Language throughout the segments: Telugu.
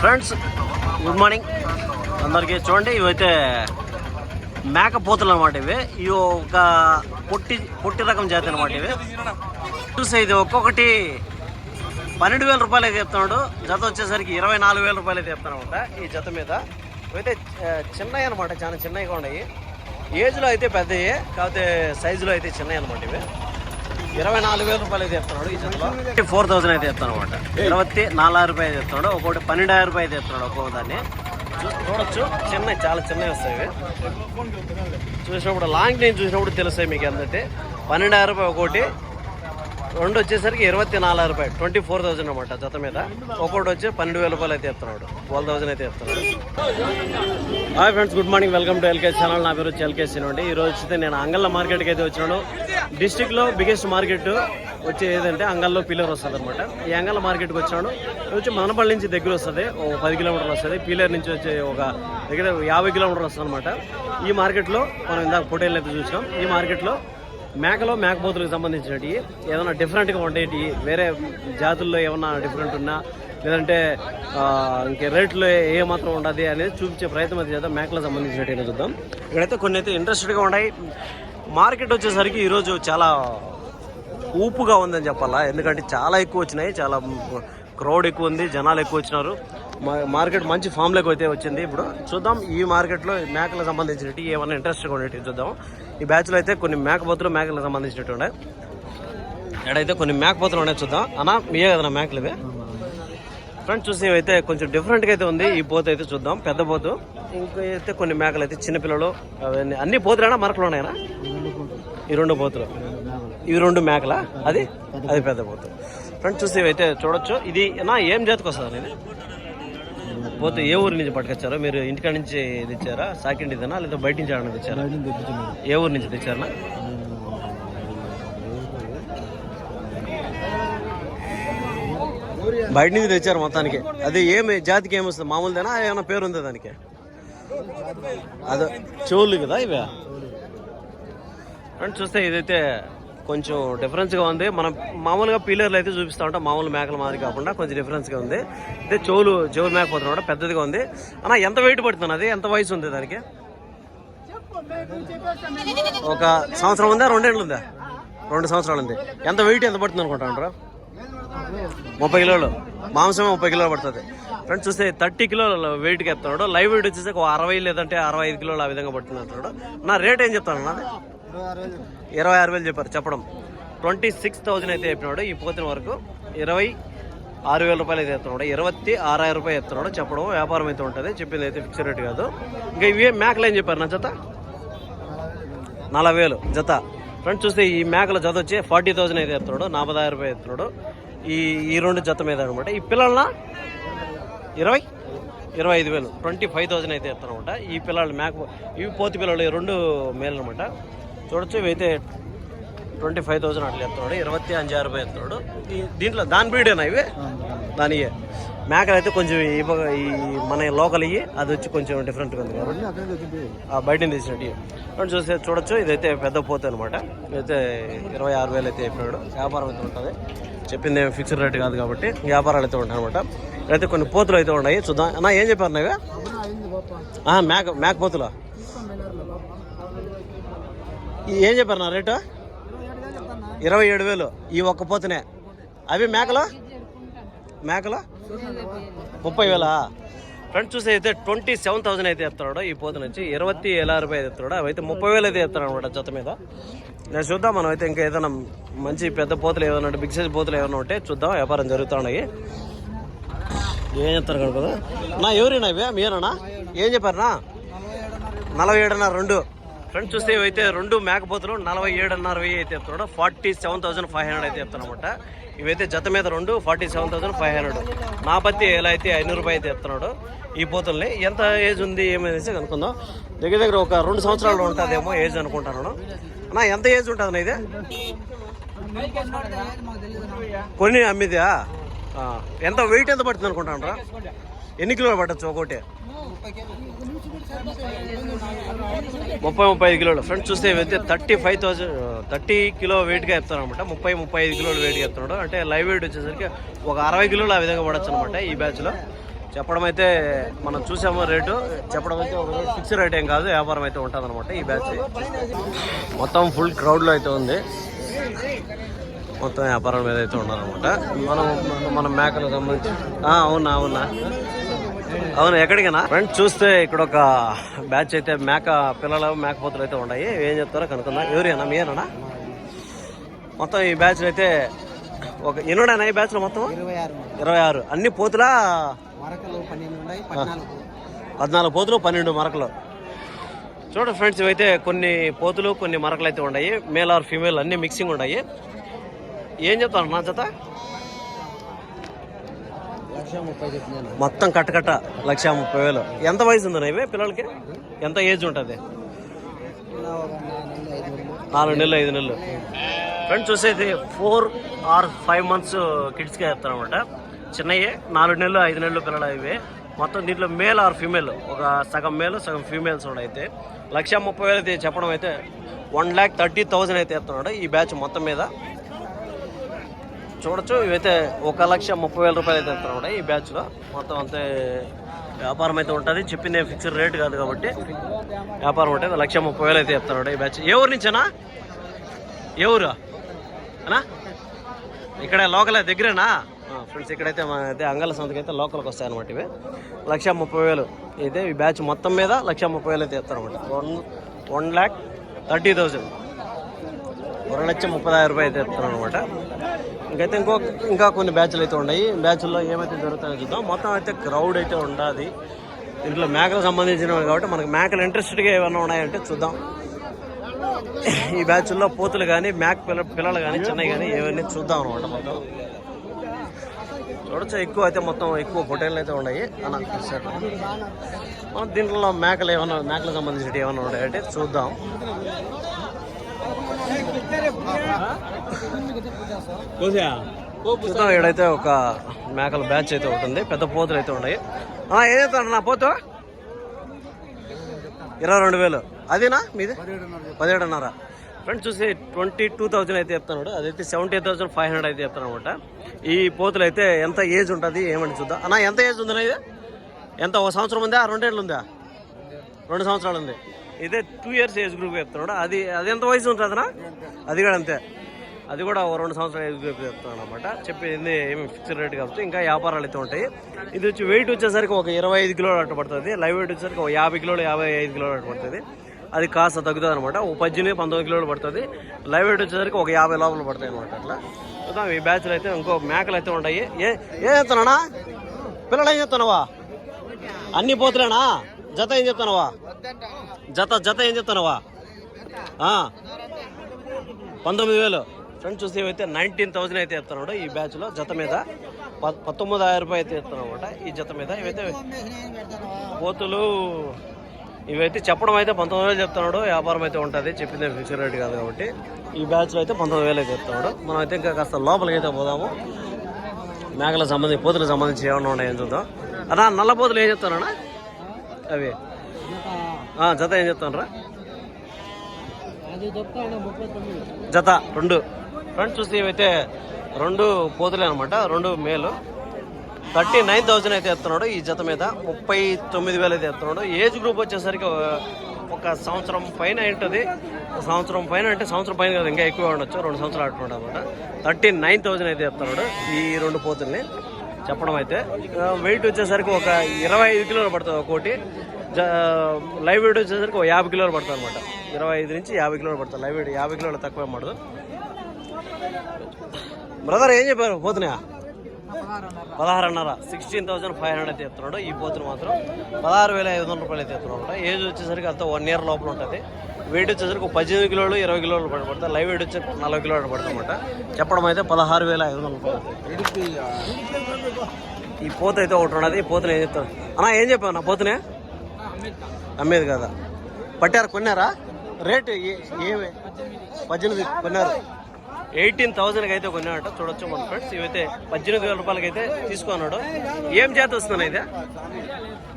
ఫ్రెండ్స్ గుడ్ మార్నింగ్ అందరికీ చూడండి ఇవైతే మేకపోతులు అనమాట ఇవి. ఇవి ఒక పొట్టి పొట్టి రకం జాతి అనమాట ఇవి. చూస్తే ఇది ఒక్కొక్కటి పన్నెండు వేల రూపాయలు అయితే చెప్తున్నాడు జత వచ్చేసరికి ఇరవై నాలుగు వేల రూపాయలు అయితే ఈ జత మీద. ఇవైతే చిన్నవి అనమాట చాలా చిన్నవిగా ఉన్నాయి. ఏజ్లో అయితే పెద్దవి కాకపోతే సైజులో అయితే చిన్నవి అనమాట ఇవి. ఇరవై నాలుగు వేల రూపాయలు అయితే చెప్తున్నాడు ఈ జతలో. ఫోర్ థౌసండ్ అయితే చెప్తాను అనమాట ఇరవై నాలుగు రూపాయలు చెప్తున్నాడు ఒక్కొక్కటి పన్నెండు రూపాయలు చెప్తున్నాడు ఒక్కొక్క దాన్ని చూడొచ్చు. చిన్నవి చాలా చిన్నవి వస్తాయి చూసినప్పుడు లాంగ్ నేను చూసినప్పుడు తెలుస్తాయి మీకు ఎంతంటే పన్నెండు రూపాయలు ఒకటి రెండు వచ్చేసరికి ఇరవై నాలుగు రూపాయలు. ట్వంటీ ఫోర్ థౌసండ్ అనమాట జత మీద. ఒకటి వచ్చి పన్నెండు వేల రూపాయలు అయితే చెప్తున్నాడు ట్వెల్వ్ థౌసండ్ అయితే చెప్తున్నాడు hi friends good morning welcome to LK channel నా పేరు వచ్చి ఎల్కే అండి. ఈ రోజు అయితే నేను అంగళ్ళ మార్కెట్కి అయితే వచ్చినాను. డిస్టిక్లో బిగ్గెస్ట్ మార్కెట్ వచ్చి ఏదంటే అంగల్లో పిల్లర్ వస్తుంది అనమాట ఈ అంగళ్ళ మార్కెట్కి వచ్చినాను. వచ్చి మనపల్లి నుంచి దగ్గర వస్తుంది. ఒక పది కిలోమీటర్లు వస్తుంది. పీలర్ నుంచి వచ్చి ఒక దగ్గర యాభై కిలోమీటర్లు వస్తుంది అనమాట ఈ మార్కెట్లో మనం ఇందాక ఫోటోలు అయితే చూసినాం. ఈ మార్కెట్లో మేకలో మేకపోతులకు సంబంధించినవి ఏదైనా డిఫరెంట్గా ఉండేటి వేరే జాతుల్లో ఏమన్నా డిఫరెంట్ ఉన్నా లేదంటే ఇంకే రేట్లో ఏమాత్రం ఉండదు అనేది చూపించే ప్రయత్నం అయితే చేద్దాం. మేకలకు సంబంధించినట్టు చూద్దాం. ఇక్కడైతే కొన్ని అయితే ఇంట్రెస్టెడ్గా ఉన్నాయి. మార్కెట్ వచ్చేసరికి ఈరోజు చాలా ఊపుగా ఉందని చెప్పాలా? ఎందుకంటే చాలా ఎక్కువ వచ్చినాయి. చాలా క్రౌడ్ ఎక్కువ ఉంది. జనాలు ఎక్కువ వచ్చినారు. మార్కెట్ మంచి ఫామ్లోకి అయితే వచ్చింది. ఇప్పుడు చూద్దాం ఈ మార్కెట్లో మేకలకు సంబంధించినట్టు ఏమైనా ఇంట్రెస్ట్గా ఉండేవి చూద్దాం. ఈ బ్యాచ్లో అయితే కొన్ని మేకపోతులు మేకలకు సంబంధించినట్టు ఉన్నాయి. ఎక్కడైతే కొన్ని మేకపోతులు ఉన్నాయి చూద్దాం. అన్నా మీయే కదా మేకలు ఇవి? ఫ్రెండ్స్ చూసి అయితే కొంచెం డిఫరెంట్గా అయితే ఉంది. ఈ పోత అయితే చూద్దాం. పెద్ద పోతు. ఇంకా అయితే కొన్ని మేకలు అయితే చిన్నపిల్లలు అవన్నీ అన్ని పోతులైనా మరకలు ఉన్నాయనా ఈ రెండు పోతులు. ఇవి రెండు మేకలా? అది? అది పెద్ద పోతు. ఫ్రెండ్స్ చూసి అయితే చూడొచ్చు. ఇది నా ఏం జాతికి వస్తుంది ఇది? పోతే ఏ ఊరి నుంచి పట్టుకొచ్చారో? మీరు ఇంటికాడ నుంచి తెచ్చారా? సాకిండి ఇదేనా? లేదా బయట నుంచి ఆడ తెచ్చారా? ఏ ఊరి నుంచి తెచ్చారా బయట నుంచి తెచ్చారు మొత్తానికి. అది ఏమి జాతికి ఏమొస్తుంది మామూలుదేనా? ఏమైనా పేరు ఉందా దానికి? అదే చెవులు కదా ఇవే? ఫ్రెండ్స్ చూస్తే ఇదైతే కొంచెం డిఫరెన్స్గా ఉంది. మనం మామూలుగా పీలర్లు అయితే చూపిస్తూ ఉంటాం. మామూలు మేకల మాదిరి కాకుండా కొంచెం డిఫరెన్స్గా ఉంది. అదే చెవులు చెవులు మేక పోతున్నా కూడా పెద్దదిగా ఉంది. అన్న ఎంత వెయిట్ పడుతుంది అది ఎంత వయసు ఉంది దానికి? ఒక సంవత్సరం ఉందా? రెండేళ్ళు ఉందా? రెండు సంవత్సరాలు ఉంది. ఎంత వెయిట్ ఎంత పడుతుంది అనుకుంటాను ముప్పై కిలోలు. మాంసమే ముప్పై కిలోలు పడుతుంది. ఫ్రెండ్స్ చూస్తే థర్టీ కిలోల వెయిట్కి ఎత్తున్నాడు. లైవ్ వెయిట్ వచ్చేసి ఒక అరవై లేదంటే అరవై ఐదు కిలోలు ఆ విధంగా పడుతుంది అంటున్నాడు. నా రేట్ ఏం చెప్తాను అన్నది ఇరవై ఆరు వేలు చెప్పారు చెప్పడం. ట్వంటీ సిక్స్ థౌజండ్ అయితే చెప్పినాడు ఈ పోతిన వరకు ఇరవై ఆరు వేల రూపాయలు అయితే ఎత్తున్నాడు ఇరవై ఆరాయిరం రూపాయలు ఎత్తున్నాడు చెప్పడం వ్యాపారం అయితే ఉంటుంది చెప్పింది అయితే ఫిక్స్ రేట్ కాదు. ఇంకా ఇవే మేకలు ఏం చెప్పారు నా జత? నలభై వేలు జత. ఫ్రెండ్స్ చూస్తే ఈ మేకల జత వచ్చి ఫార్టీ థౌజండ్ అయితే ఎత్తున్నాడు నలభై రూపాయలు ఎత్తున్నాడు. ఈ ఈ రెండు జత మీద అనమాట ఈ పిల్లల ఇరవై? ఇరవై ఐదు వేలు ట్వంటీ ఫైవ్ థౌజండ్ అయితే ఎత్తారనమాట ఈ పిల్లలు మేక ఇవి పోతి పిల్లలు ఈ రెండు మేలు అనమాట చూడొచ్చు ఇవైతే ట్వంటీ ఫైవ్ థౌసండ్ అట్లా ఎత్తున్నాడు ఇరవై అంజారు రూపాయలు ఎత్తున్నాడు. దీంట్లో దాని బ్రీడేనా ఇవి? దాని మేకలు అయితే కొంచెం ఈ మన లోకల్ ఇవి అది వచ్చి కొంచెం డిఫరెంట్గా ఉంది కాబట్టి ఆ బయట తీసినట్టు ఇవి. చూస్తే చూడొచ్చు ఇదైతే పెద్ద పోతే అనమాట ఇదైతే ఇరవై ఆరు వేలు అయితే చెప్పినాడు వ్యాపారం అయితే ఉంటుంది. చెప్పింది ఏమి ఫిక్స్డ్ రేట్ కాదు కాబట్టి వ్యాపారాలు అయితే ఉంటాయి అనమాట ఇక్కడైతే కొన్ని పోతులు అయితే ఉన్నాయి చూద్దాం. అన్న ఏం చెప్పారు నావే మేక మేక పోతులా? ఏం చెప్పారు నా రేటు? ఇరవై ఏడు వేలు. ఈ ఒక్క పోతునే. అవి మేకలు? మేకలు? ముప్పై వేలా? ఫ్రెండ్స్ చూసి అయితే ట్వంటీ సెవెన్ థౌసండ్ అయితే ఎత్తాడు. ఈ పోతున వచ్చి ఇరవై ఎలా రూపాయలు ఎత్తాడు. అవి అయితే ముప్పై వేలు అయితే ఎత్తాడు అనమాట జత మీద. నేను చూద్దాం మనం అయితే ఇంకా ఏదైనా మంచి పెద్ద పోతులు ఏమైనా ఉంటే బిగ్ సైజ్ పోతులు ఏమైనా ఉంటే చూద్దాం. వ్యాపారం జరుగుతున్నాయి. ఏం చెప్తారు కనుక నా ఎవరినా ఇవే? మీరేనా? ఏం చెప్పారనా నలభై ఏడున్నర రెండు. ఫ్రెండ్ చూస్తే ఇవైతే రెండు మేకపోతులు నలభై ఏడున్నర వెయ్యి అయితే చెప్తున్నాడు forty seven thousand five hundred అయితే చెప్తానమాట ఇవైతే జత మీద రెండు forty seven thousand five hundred. నా పత్తి ఎలా అయితే ఐనూరు రూపాయలు అయితే చెప్తున్నాడు ఈ పోతుల్ని ఎంత ఏజ్ ఉంది ఏమైనా కనుక్కుందాం. దగ్గర దగ్గర ఒక రెండు సంవత్సరాలు ఉంటుందేమో ఏజ్ అనుకుంటాను. అన్నా ఎంత ఏజ్ ఉంటుంది ఇది? కొన్ని అమ్మిదా ఎంత వెయిట్ ఎంత పడుతుంది అనుకుంటాను ఎన్ని కిలోలు పట్టచ్చు ఒకటి ముప్పై ముప్పై ఐదు కిలోలు. ఫ్రెండ్స్ చూస్తే ఇవైతే thirty five thousand thirty kilo వెయిట్గా చెప్తారు అనమాట. ముప్పై ముప్పై ఐదు కిలోలు వెయిట్ చెప్తున్నాడు. అంటే లైవ్ వెయిట్ వచ్చేసరికి ఒక అరవై కిలోలు ఆ విధంగా పడచ్చు అనమాట ఈ బ్యాచ్లో చెప్పడం అయితే మనం చూసాము రేటు. చెప్పడం అయితే ఒక ఫిక్స్ రేట్ ఏం కాదు వ్యాపారం అయితే ఉంటుంది అనమాట ఈ బ్యాచ్ మొత్తం ఫుల్ క్రౌడ్లో అయితే ఉంది. మొత్తం వ్యాపారం మీద అయితే ఉన్నారనమాట మనం మన- మేకలకు సంబంధించి అవునా అవునా. అవును ఎక్కడికైనా? ఫ్రెండ్స్ చూస్తే ఇక్కడ ఒక బ్యాచ్ అయితే మేక పిల్లలు మేకపోతులు అయితే ఉన్నాయి. ఏం చెప్తారో కనుక్కుందాం. ఎవరేనా మీరేనా మొత్తం ఈ బ్యాచ్ అయితే ఒక ఎన్నుడైనా ఈ బ్యాచ్లో మొత్తం? ఇరవై ఆరు అన్ని పోతులా? పద్నాలుగు పోతులు. పన్నెండు మరకలు. చూడండి ఫ్రెండ్స్ ఇవైతే కొన్ని పోతులు కొన్ని మరకలు అయితే ఉన్నాయి. మేల్ ఆర్ ఫీమేల్ అన్ని మిక్సింగ్ ఉన్నాయి. ఏం చెప్తాను నా చెప్తున్నాను మొత్తం కట్టకట్ట లక్ష ముప్పై వేలు. ఎంత వయసు ఉంది ఇవే పిల్లలకి? ఎంత ఏజ్ ఉంటుంది? నాలుగు నెలలు ఐదు నెలలు. ఫ్రెండ్స్ చూసేది ఫోర్ ఆర్ ఫైవ్ మంత్స్ కిడ్స్కి చెప్తారనమాట చిన్నయ్యే నాలుగు నెలలు ఐదు నెలలు పిల్లలు ఇవి. మొత్తం దీంట్లో మేల్ ఆర్ ఫీమేల్ ఒక సగం మేల్ సగం ఫీమేల్స్ అయితే లక్ష ముప్పై వేలు అయితే చెప్పడం అయితే వన్ ల్యాక్ థర్టీ థౌజండ్ అయితే చెప్తున్నాడు ఈ బ్యాచ్ మొత్తం మీద. చూడొచ్చు. ఇవైతే ఒక లక్ష ముప్పై వేల రూపాయలు అయితే చెప్తున్నాడు ఈ బ్యాచ్లో. మొత్తం అంతే వ్యాపారం అయితే ఉంటుంది. చెప్పింది ఫిక్స్డ్ రేట్ కాదు కాబట్టి వ్యాపారం ఉంటుంది లక్ష ముప్పై వేలు అయితే చెప్తున్నాడు ఈ బ్యాచ్. ఏ ఊరు నుంచేనా? ఏ ఊరు? అనా? ఇక్కడ లోకల్ దగ్గరేనా? ఫ్రెండ్స్ ఇక్కడైతే మన అయితే అంగళ సంతకి అయితే లోకల్కి వస్తాయి అనమాట ఇవి. లక్ష ముప్పై వేలు. అయితే ఈ బ్యాచ్ మొత్తం మీద లక్ష ముప్పై వేలు అయితే చెప్తారనమాట one one lakh thirty thousand. ఒక లక్ష ముప్పై ఆరు రూపాయలు అయితే చెప్తాను అనమాట ఇంకైతే ఇంకో ఇంకా కొన్ని బ్యాచ్లు అయితే ఉన్నాయి. బ్యాచ్ల్లో ఏమైతే జరుగుతాయో చూద్దాం. మొత్తం అయితే క్రౌడ్ అయితే ఉండాలి దీంట్లో మేకలకు సంబంధించినవి కాబట్టి మనకి మేకలు ఇంట్రెస్ట్గా ఏమైనా ఉన్నాయంటే చూద్దాం. ఈ బ్యాచ్ల్లో పోతులు కానీ మేక పిల్ల పిల్లలు కానీ చిన్నవి కానీ ఏవన్నీ చూద్దాం అనమాట మొత్తం. చూడొచ్చు. ఎక్కువ అయితే మొత్తం ఎక్కువ పొటేళ్ళు అయితే ఉన్నాయి. అన్న మనం దీంట్లో మేకలు ఏమైనా మేకలకు సంబంధించినవి ఏమైనా ఉన్నాయంటే చూద్దాం. చూద్దాం ఇక్కడైతే ఒక మేకల బ్యాచ్ అయితే ఉంటుంది పెద్ద పోతులు అయితే ఉన్నాయి. ఆ, ఏదైతే చెప్తాను నా పోతు? ఇరవై రెండు వేలు. అదేనా మీది? పదిహేడున్నర. ఫ్రెండ్స్ చూసి ట్వంటీ టూ థౌజండ్ అయితే చెప్తున్నాడు అదైతే సెవెంటీ థౌసండ్ ఫైవ్ హండ్రెడ్ అయితే చెప్తాను అనమాట ఈ పోతులు అయితే ఎంత ఏజ్ ఉంటుంది ఏమని చూద్దాం. అన్న ఎంత ఏజ్ ఉంది ఇది? ఎంత ఒక సంవత్సరం ఉందా? రెండేళ్ళు ఉందా? రెండు సంవత్సరాలు ఉంది. ఇదే టూ ఇయర్స్ ఏజ్ గ్రూప్ చెప్తున్నాడు అది అది ఎంత వయసు ఉంటుందనా అది కూడా అంతే. అది కూడా ఓ రెండు సంవత్సరాలు ఎదుగు గ్రూప్ అనమాట చెప్పింది ఏమి ఫిక్స్డ్ రేట్ కాబట్టి ఇంకా వ్యాపారాలు అయితే ఉంటాయి. ఇది వచ్చి వెయిట్ వచ్చేసరికి ఒక ఇరవై ఐదు కిలోలు అట్ట పడుతుంది. లైవ్ వెయిట్ వచ్చేసరికి ఒక యాభై కిలోలు యాభై ఐదు కిలోలు అట్ట పడుతుంది. అది కాస్త తగ్గుతుంది అనమాట ఒక పద్దెనిమిది పంతొమ్మిది కిలోలు పడుతుంది. లైవ్ వెయిట్ వచ్చేసరికి ఒక యాభై లోపల పడతాయి అనమాట అట్లా. చూద్దాం ఈ బ్యాచ్లు అయితే ఇంకో మేకలు అయితే ఉంటాయి. ఏ ఏం చెప్తున్నానా పిల్లలు ఏం చెప్తున్నావా అన్ని పోతులేనా? జత ఏం చెప్తున్నావా జత జత ఏం చెప్తున్నావా పంతొమ్మిది వేలు. ఫ్రెండ్స్ చూస్తే అయితే నైన్టీన్ థౌసండ్ అయితే చెప్తున్నాడు ఈ బ్యాచ్లో జత మీద పంతొమ్మిది ఆయిరం రూపాయలు అయితే చెప్తున్నాడు అనమాట ఈ జత మీద ఇవైతే పోతులు ఇవైతే చెప్పడం అయితే పంతొమ్మిది వేలు చెప్తున్నాడు. వ్యాపారం అయితే ఉంటుంది. చెప్పింది ఫిక్స్ రేట్ కాదు కాబట్టి. ఈ బ్యాచ్లో అయితే పంతొమ్మిది వేలు అయితే చెప్తున్నాడు మనం అయితే ఇంకా కాస్త లోపలికి అయితే పోదాము. మేకలకు సంబంధించి పోతులకు సంబంధించి ఏమన్నా ఉన్నాయని చూద్దాం. అన్నా నల్ల పోతులు ఏం చెప్తానన్నా అవి. జత ఏం చెప్తానరా జత రెండు. ఫ్రెండ్స్ చూస్తే ఇవైతే రెండు పోతులే అనమాట రెండు మేలు. థర్టీ నైన్ థౌజండ్ అయితే ఎత్తున్నాడు ఈ జత మీద ముప్పై తొమ్మిది వేలు అయితే ఎత్తున్నాడు. ఏజ్ గ్రూప్ వచ్చేసరికి ఒక- సంవత్సరం పైన ఉంటుంది సంవత్సరం పైన అంటే సంవత్సరం పైన కదా ఇంకా ఎక్కువ ఉండొచ్చు రెండు సంవత్సరాలు అటువంటి అనమాట థర్టీ నైన్ థౌజండ్ అయితే చెప్తున్నాడు ఈ రెండు పోతుల్ని. చెప్పడం అయితే వెయిట్ వచ్చేసరికి ఒక ఇరవై ఐదు కిలోలు పడుతుంది ఒకటి జ లైవ్ వెయిట్ వచ్చేసరికి ఒక యాభై కిలోలు పడుతుంది అనమాట ఇరవై ఐదు నుంచి యాభై కిలోలు పడుతుంది లైవ్ వెయిట్ యాభై కిలోలు తక్కువ పడదు బ్రదర్ ఏం చెప్పారు? పోతున్నాయా పదహారున్నర. సిక్స్టీన్ థౌసండ్ ఫైవ్ హండ్రెడ్ అయితే చెప్తున్నాడు ఈ పోతులు మాత్రం పదహారు వేల ఐదు వందల రూపాయలు అయితే చెప్తున్నాడు అనమాట ఏజ్ వచ్చేసరికి అంత వన్ ఇయర్ లోపల ఉంటుంది. వెయిట్ వచ్చేసరికి ఒక పద్దెనిమిది కిలోలు ఇరవై కిలోలు పడుతుంది లైవ్ వెయిట్ వచ్చి నలభై కిలోలు పడుతుంది అనమాట చెప్పడం అయితే పదహారు వేల ఐదు వందల రూపాయలు. ఈ పోత అయితే ఒకటి ఉన్నది. ఈ పోతులు ఏం చెప్తారు అన్నా ఏం చెప్పావు నా పోతునే? అమ్మేది కదా? పట్టారు కొన్నారా? రేటు ఏ- ఏమి పద్దెనిమిది కొన్నారు. ఎయిటీన్ థౌసండ్కి అయితే కొన్నాడట. చూడొచ్చు మన ఫ్రెండ్స్. ఇవైతే పద్దెనిమిది వేల రూపాయలకి అయితే తీసుకున్నాడు. ఏం చేత వస్తున్నాను అయితే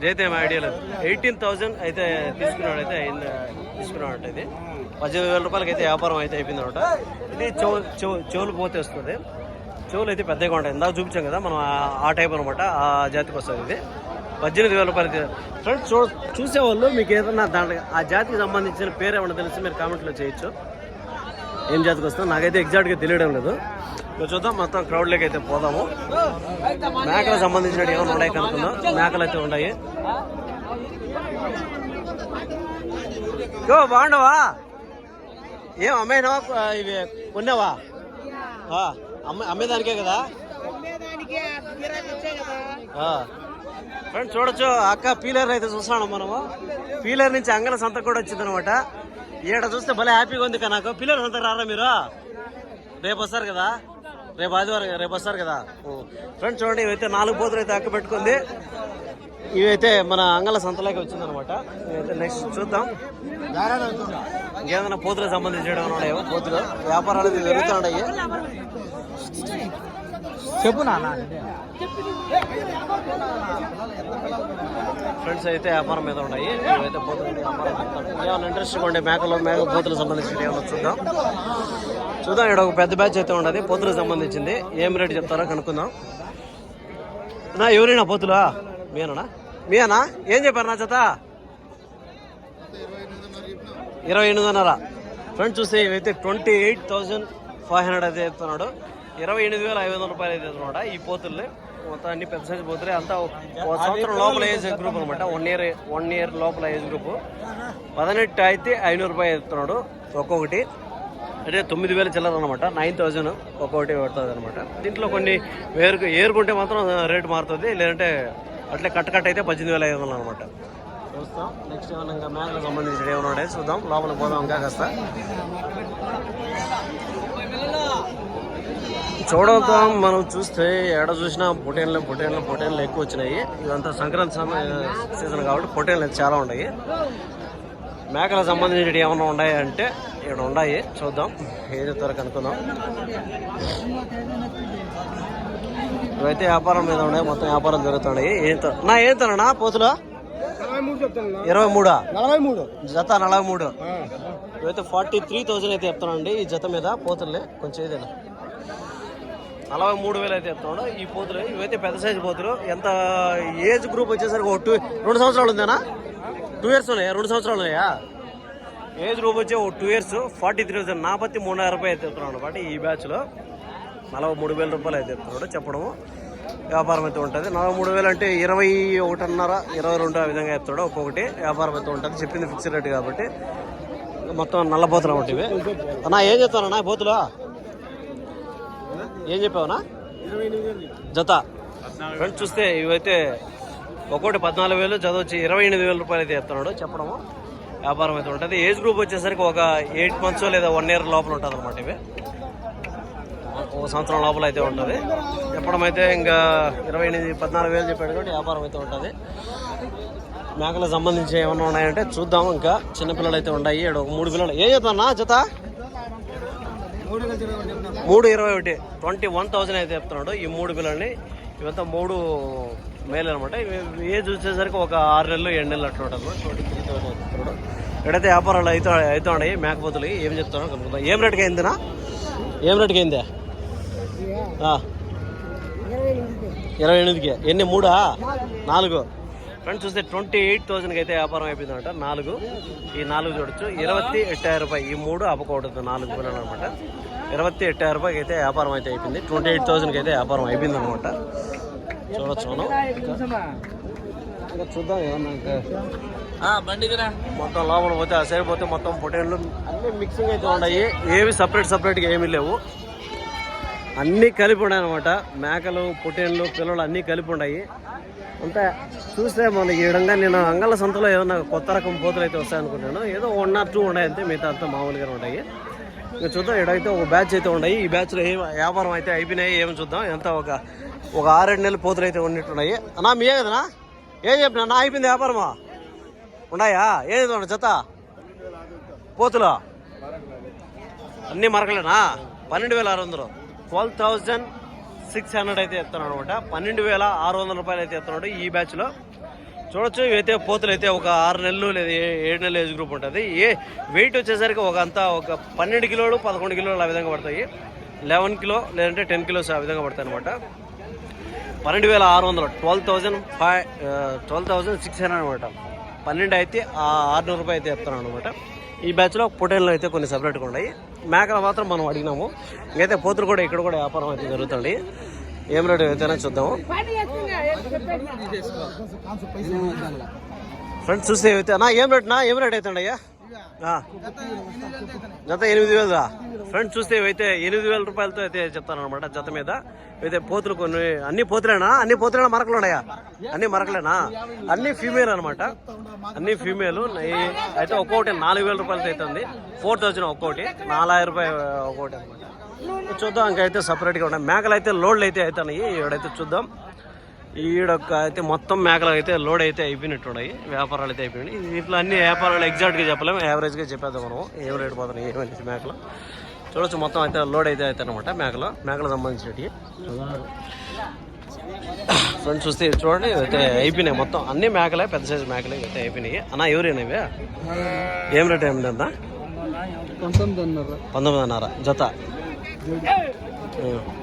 జైతే ఏం ఐడియా లేదు. ఎయిటీన్ థౌసండ్ అయితే తీసుకున్నాడు అయితే అయింది. తీసుకున్నాడు ఇది. పద్దెనిమిది వేల రూపాయలకి అయితే వ్యాపారం అయితే అయిపోయింది అనమాట ఇది చెవు చెవు చెవులు పోతే వస్తుంది. చెవులు అయితే పెద్దగా ఉంటాయి. ఇందాక చూపించాం కదా మనం ఆ- టైప్ అనమాట ఆ జాతికి వస్తుంది ఇది. పద్దెనిమిది వేల రూపాయలకి ఫ్రెండ్స్ చూ చూసేవాళ్ళు మీకు ఏదన్నా దాంట్లో ఆ జాతికి సంబంధించిన పేరు ఏమన్నా తెలిసి మీరు కామెంట్లో చేయొచ్చు. ఏం జాతికి వస్తుందో నాకైతే ఎగ్జాక్ట్గా తెలియడం లేదు. ఇక చూద్దాం మొత్తం క్రౌడ్లోకి అయితే పోదాము. మేకలకు సంబంధించినవి ఏమైనా ఉన్నాయి కనుక్కుందాం. మేకలు అయితే ఉన్నాయి. యో బాగుండవా? ఏం అమ్మాయినావా? ఇవి కొన్నావా? అమ్మే అమ్మేదానికే కదా? ఫ్రెండ్స్ చూడొచ్చు. అక్క పీలర్ అయితే చూస్తున్నాం మనము. పీలర్ నుంచి అంగల సంత కూడా వచ్చింది అనమాట ఈడ చూస్తే భలే హ్యాపీగా ఉంది కదా నాకు. పిల్లలు అంతా రారా మీరు? రేపు వస్తారు కదా? రేపు ఆదివారం రేపు వస్తారు కదా? ఫ్రెండ్స్ చూడండి ఇవైతే నాలుగు పోతులు అయితే అక్క పెట్టుకుంది. ఇవైతే మన అంగళ సంతలోకి వచ్చిందనమాట. ఇవైతే నెక్స్ట్ చూద్దాం. ఇంకేదైనా పోతులకు సంబంధించిన ఉన్నాయో? పోతులు? వ్యాపారాలు అయితే జరుగుతున్నాయి. చెప్పు నాన్న ఫ్రెండ్స్ అయితే వ్యాపారం మీద ఉన్నాయి. ఇవైతే పోతులు వ్యాపారం ఏమైనా ఇంట్రెస్ట్ ఉండే మేకలు మేక పోతులకు సంబంధించిన ఏమైనా చూద్దాం. చూద్దాం ఇక్కడ ఒక పెద్ద బ్యాచ్ అయితే ఉండదు పోతులకు సంబంధించింది. ఏం రేటు చెప్తారో కనుక్కుందాం. నా ఎవరైనా పోతులా? మీనా మీనా ఏం చెప్పారు నా చేత? ఇరవై ఎనిమిదిన్నర. ఫ్రెండ్స్ చూస్తే ఇవైతే twenty eight thousand five hundred అయితే చెప్తున్నాడు. ఇరవై ఎనిమిది వేల ఐదు వందల రూపాయలు అయితే చెప్తున్నాడు ఈ పోతుల్ని. మొత్తం అన్ని పెద్ద సైజు పోతులే. అంతా ఒక సంవత్సరం లోపల ఏజ్ గ్రూప్ అనమాట. వన్ ఇయర్ వన్ ఇయర్ లోపల ఏజ్ గ్రూప్ పదినెట్టు అయితే ఐనూరు రూపాయలు చెప్తున్నాడు. ఒక్కొక్కటి. అంటే తొమ్మిది వేల చిల్లర అనమాట. నైన్ థౌజండ్ ఒక్కొక్కటి పడుతుంది అనమాట. దీంట్లో కొన్ని వేరు ఏరుకుంటే మాత్రం రేటు మారుతుంది. లేదంటే అట్లే కట్ కట్ అయితే పద్దెనిమిది వేల ఐదు వందలు అనమాట. చూస్తాం. నెక్స్ట్ ఏమన్నా ఇంకా మేకలకు సంబంధించిన ఏమైనా చూద్దాం. లోపలికి పోదాం ఇంకా కాస్త. చూడవుతాం మనం చూస్తే ఎడ చూసినా పొటేన్లు పొటేన్లు పొటేన్లు ఎక్కువ వచ్చినాయి. ఇదంతా సంక్రాంతి సీజన్ కాబట్టి పొటేన్లు అయితే చాలా ఉన్నాయి. మేకలకు సంబంధించిన ఏమైనా ఉన్నాయి అంటే ఇక్కడ ఉన్నాయి. చూద్దాం. ఏం చెప్తారో కనుక్కుందాం ఇవైతే వ్యాపారం మీద ఉన్నాయి. మొత్తం వ్యాపారం జరుగుతున్నాయి. ఏం త- నా ఏం తననా పోతులు? ఇరవై మూడా? నలభై మూడు. జత నలభై మూడు. ఇవైతే ఫార్టీ త్రీ థౌజండ్ అయితే చెప్తానండి ఈ జత మీద పోతులే. కొంచెం ఏదైనా నలభై మూడు వేలు అయితే చెప్తున్నాడు ఈ పోతులు ఇవైతే పెద్ద సైజు పోతులు. ఎంత ఏజ్ గ్రూప్ వచ్చేసరికి ఒక టూ రెండు సంవత్సరాలు ఉందేనా? టూ ఇయర్స్ ఉన్నాయా? రెండు సంవత్సరాలు ఉన్నాయా? ఏజ్ గ్రూప్ వచ్చే ఒక two years forty three thousand నాపత్తి మూడున్నర రూపాయలు అయితే చెప్తున్నాడు అనమాట ఈ బ్యాచ్లో నలభై మూడు వేల రూపాయలు అయితే చెప్తున్నాడు చెప్పడము. వ్యాపారం అయితే ఉంటుంది. నలభై మూడు వేలు అంటే ఇరవై ఒకటిన్నర ఇరవై రెండు ఆ విధంగా చెప్తాడు ఒక్కొక్కటి వ్యాపారం అయితే ఉంటుంది. చెప్పింది ఫిక్స్డ్ రేట్ కాబట్టి మొత్తం నల్ల పోతులు ఉంటాయి అన్నా ఏం చెప్తానన్నా పోతులో ఏం చెప్పావునా? జత? ఫ్రెండ్స్ చూస్తే ఇవైతే ఒక్కోటి పద్నాలుగు వేలు జత వచ్చి ఇరవై ఎనిమిది వేల రూపాయలు అయితే చెప్తున్నాడు చెప్పడము. వ్యాపారం అయితే ఉంటుంది. ఏజ్ గ్రూప్ వచ్చేసరికి ఒక ఎయిట్ మంత్స్ లేదా వన్ ఇయర్ లోపల ఉంటుంది అనమాట ఇవి. ఒక సంవత్సరం లోపల అయితే ఉంటుంది. చెప్పడం అయితే ఇంకా ఇరవై ఎనిమిది పద్నాలుగు వేలు చెప్పాడు కాబట్టి వ్యాపారం అయితే ఉంటుంది. మేకలకు సంబంధించి ఏమన్నా ఉన్నాయంటే చూద్దాం ఇంకా చిన్నపిల్లలు అయితే ఉన్నాయి ఒక మూడు పిల్లలు. ఏం చెప్తానా జత? మూడు ఇరవై ఒకటి. ట్వంటీ వన్ థౌసండ్ అయితే చెప్తున్నాడు. ఈ మూడు పిల్లల్ని ఇవంతా మూడు మేలు అనమాట ఏజ్ వచ్చేసరికి ఒక ఆరు నెలలు ఏడు నెలలు అట్లా ఉంటుంది ట్వంటీ త్రీ థౌసండ్ చెప్తున్నాడు. వ్యాపారాలు అయితే అయితే ఉన్నాయి మేకపోతులు. ఏం చెప్తానో కనుక్కుందాం. ఏం రేటుకి అయిందినా? ఏం రేటుకి అయిందా? ఇరవై ఎనిమిదికి. ఎన్ని? మూడా? నాలుగు. ఫ్రెండ్స్ చూస్తే ట్వంటీ ఎయిట్ థౌసండ్కి అయితే వ్యాపారం అయిపోయిందంట. నాలుగు. ఈ నాలుగు చూడొచ్చు. ఇరవై ఎట్టాయిరం రూపాయి. ఈ మూడు అప్పకూడదు నాలుగు పిల్లలు అనమాట. ఇరవై ఎట్టాయిరం రూపాయకి అయితే వ్యాపారం అయితే అయిపోయింది. ట్వంటీ ఎయిట్ థౌసండ్కి అయితే వ్యాపారం అయిపోయింది అనమాట. చూడొచ్చు మనం. చూద్దాం మొత్తం లోపల పోతే ఆ సైడ్ పోతే మొత్తం పొటేన్లు అన్ని మిక్సింగ్ అయితే ఉన్నాయి. ఏవి సపరేట్ సపరేట్గా ఏమీ లేవు. అన్నీ కలిపి ఉన్నాయి అనమాట మేకలు పొటేన్లు పిల్లలు అన్నీ కలిపి ఉన్నాయి. అంతా చూస్తే మనకి ఈ విధంగా నేను అంగళ సంతలో ఏదన్నా కొత్త రకం పోతులు అయితే వస్తాయనుకుంటాను ఏదో వన్ ఆర్ టూ ఉన్నాయి అంతే మిగతా అంతా మామూలుగానే ఉన్నాయి ఇంకా చూద్దాం ఇక్కడైతే ఒక బ్యాచ్ అయితే ఉన్నాయి. ఈ బ్యాచ్లో ఏం వ్యాపారం అయితే అయిపోయినాయి ఏమి చూద్దాం. ఎంత ఒక ఒక ఆరేడు నెలల పోతులు అయితే ఉన్నట్టున్నాయి. అన్నా మీయే కదనా ఏం చెప్పినా? అన్నా అయిపోయింది వ్యాపారమా? ఉన్నాయా? ఏది చూడండి జత పోతులు? అన్నీ మరకలేనా? పన్నెండు వేల ఆరు వందలు. ట్వెల్వ్ థౌజండ్ సిక్స్ హండ్రెడ్ అయితే ఎత్తున్నాడు అనమాట పన్నెండు వేల ఆరు వందల రూపాయలు అయితే ఎత్తున్నాడు ఈ బ్యాచ్లో. చూడొచ్చు ఇవైతే పోతులు అయితే ఒక ఆరు నెలలు లేదా ఏడు నెలలు ఏజ్ గ్రూప్ ఉంటుంది. ఏ వెయిట్ వచ్చేసరికి ఒక అంతా ఒక పన్నెండు కిలోలు పదకొండు కిలోలు ఆ విధంగా పడతాయి. లెవెన్ కిలో లేదంటే టెన్ కిలోస్ ఆ విధంగా పడతాయి అనమాట పన్నెండు వేల ఆరు వందలు twelve thousand five twelve thousand six hundred అనమాట పన్నెండు అయితే ఆ ఆరునూరు రూపాయలు అయితే చెప్తాను అనమాట ఈ బ్యాచ్లో పొటేళ్ళు అయితే కొన్ని సపరేట్గా ఉన్నాయి. మేకలు మాత్రం మనం అడిగినాము. ఇంకైతే పోతులు కూడా ఇక్కడ కూడా వ్యాపారం అయితే జరుగుతుంది. ఏం రేటు అయితేనే చూద్దాము. ఫ్రెండ్స్ చూస్తే అయితే అన్నా ఏం రేటు నా ఏం రేట్ అవుతుంది అయ్యా జత ఎనిమిది వేలు ఫ్రెండ్స్ చూస్తే అయితే ఎనిమిది వేల రూపాయలతో అయితే చెప్తాను అనమాట జత మీద. అయితే పోతులు కొన్ని అన్ని పోతులేనా? అన్ని పోతులేనా? మరకలు ఉన్నాయా? అన్ని మరకలేనా? అన్ని ఫీమేల్ అనమాట అన్ని ఫీమేల్ అయితే ఒక్కొక్కటి నాలుగు వేల రూపాయలతో అవుతుంది ఫోర్ థౌజండ్ ఒక్కొక్కటి నాలుగు రూపాయలు ఒక్కొక్కటి అనమాట చూద్దాం ఇంకైతే సపరేట్గా ఉన్నాయి. మేకలు అయితే లోడ్లు అయితే అవుతున్నాయి ఈడైతే చూద్దాం. ఈడొక్క అయితే మొత్తం మేకలు అయితే లోడ్ అయితే అయిపోయినట్టు ఉన్నాయి వ్యాపారాలు అయితే అయిపోయినాయి. దీంట్లో అన్ని వ్యాపారాలు ఎగ్జాక్ట్గా చెప్పలేము. యావరేజ్గా చెప్పేద్దాం మనం. ఏం రేటు పోతున్నాయి ఏమైనా మేకలు. చూడొచ్చు మొత్తం అయితే లోడ్ అయితే అవుతాయి అనమాట మేకలు. మేకలకు సంబంధించినవి. ఫ్రెండ్స్ చూస్తే చూడండి అయితే అయిపోయినాయి మొత్తం. అన్ని మేకలే పెద్ద సైజు మేకలే అయితే అయిపోయినాయి. అన్న ఎవరైనా ఇవే ఏం రేట్ పంతొమ్మిదిన్నర పంతొమ్మిదిన్నర జత.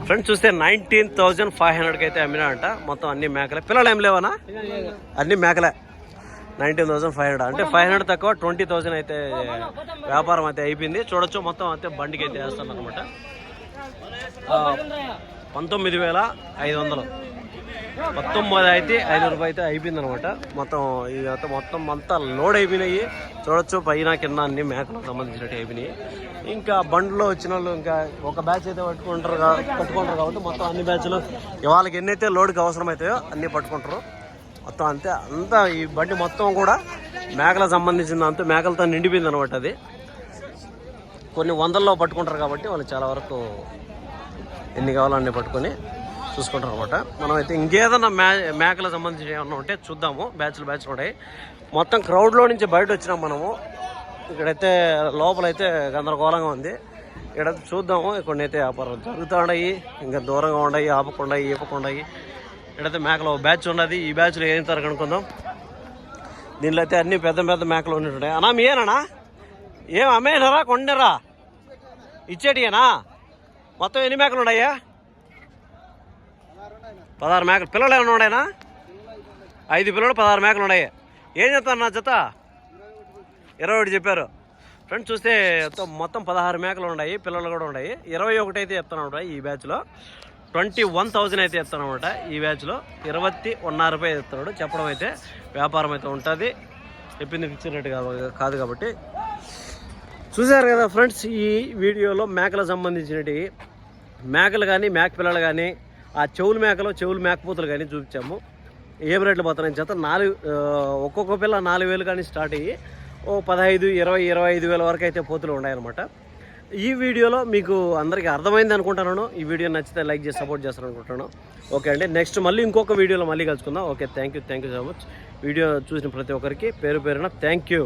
ఫ్రెండ్స్ చూస్తే నైన్టీన్ థౌజండ్ ఫైవ్ హండ్రెడ్కి అయితే అమ్మినాడంట మొత్తం అన్ని మేకలే. పిల్లలు ఏం లేవనా? అన్ని మేకలే. నైన్టీన్ థౌసండ్ ఫైవ్ హండ్రెడ్ అంటే ఫైవ్ హండ్రెడ్ తక్కువ ట్వంటీ థౌసండ్ అయితే వ్యాపారం అయితే అయిపోయింది. చూడొచ్చు మొత్తం అయితే బండికి అయితే వేస్తాను అనమాట పంతొమ్మిది వేల ఐదు వందలు. మొత్తం మాది అయితే ఐదు రూపాయలు అయితే అయిపోయింది అనమాట మొత్తం ఇది మొత్తం అంతా లోడ్ అయిపోయినాయి. చూడొచ్చు పైన కింద అన్ని మేకలకు సంబంధించినట్టు అయిపోయినాయి. ఇంకా బండ్లో వచ్చిన వాళ్ళు ఇంకా ఒక బ్యాచ్ అయితే పట్టుకుంటారు పట్టుకుంటారు కాబట్టి మొత్తం అన్ని బ్యాచ్లు ఇవాళకి ఎన్నైతే లోడ్కి అవసరం అవుతాయో అన్ని పట్టుకుంటారు. మొత్తం అంతే. అంతా ఈ బండి మొత్తం కూడా మేకలకు సంబంధించిన అంతా మేకలతో నిండిపోయింది అనమాట అది. కొన్ని వందల్లో పట్టుకుంటారు కాబట్టి వాళ్ళు చాలా వరకు ఎన్ని కావాలో అన్ని పట్టుకొని చూసుకుంటారు అనమాట మనం అయితే ఇంకేదన్నా మే మేకలకు సంబంధించి ఏమన్నా ఉంటే చూద్దాము. బ్యాచ్లు బ్యాచ్లు ఉంటాయి మొత్తం క్రౌడ్లో నుంచి బయట వచ్చినాం మనము. ఇక్కడైతే లోపలైతే గందరగోళంగా ఉంది. ఇక్కడ చూద్దాము. కొన్ని అయితే వ్యాపారాలు జరుగుతూ ఉన్నాయి. ఇంకా దూరంగా ఉండయి ఆపకుండా ఈపకుండా ఇక్కడైతే మేకలు బ్యాచ్ ఉన్నది. ఈ బ్యాచ్లో ఏం తరగ అనుకుందాం. దీనిలో అయితే అన్ని పెద్ద పెద్ద మేకలు ఉన్నట్టున్నాయి అన్నా మీయేనా ఏం అమ్మేనారా కొండరా? ఇచ్చేటియేనా? మొత్తం ఎన్ని మేకలు ఉన్నాయా? పదహారు మేకలు. పిల్లలు ఏమైనా ఉన్నాయనా? ఐదు పిల్లలు పదహారు మేకలు ఉన్నాయి. ఏం చెప్తాను నా జత? ఇరవై ఒకటి చెప్పారు. ఫ్రెండ్స్ చూస్తే మొత్తం- పదహారు మేకలు ఉన్నాయి పిల్లలు కూడా ఉన్నాయి. ఇరవై ఒకటి అయితే చెప్తాను ఈ బ్యాచ్లో ట్వంటీ వన్ థౌజండ్ అయితే చెప్తాను అనమాట ఈ బ్యాచ్లో ఇరవై ఒన్నర రూపాయలు ఇస్తున్నాడు చెప్పడం అయితే వ్యాపారం అయితే ఉంటుంది. చెప్పింది ఫిక్స్డ్ రేట్ కాదు కాదు కాబట్టి. చూసారు కదా ఫ్రెండ్స్ ఈ వీడియోలో మేకలకు సంబంధించినవి. మేకలు కానీ మేక పిల్లలు కానీ ఆ చెవులు మేకలు చెవులు మేకపోతులు కానీ చూపించాము. ఏం రేట్లు పోతున్నాయని చేత నాలుగు ఒక్కొక్క పిల్ల నాలుగు వేలు కానీ స్టార్ట్ అయ్యి ఓ పదహైదు ఇరవై ఇరవై ఐదు వేల వరకు అయితే పోతులు ఉన్నాయన్నమాట. ఈ వీడియోలో మీకు అందరికీ అర్థమైంది అనుకుంటున్నాను ఈ వీడియో నచ్చితే లైక్ చేసి సపోర్ట్ చేస్తాను అనుకుంటున్నాను ఓకే అండి నెక్స్ట్ మళ్ళీ ఇంకొక వీడియోలో మళ్ళీ కలుసుకుందాం. Okay thank you thank you so much. Video చూసిన ప్రతి ఒక్కరికి పేరు పేరున థ్యాంక్ యూ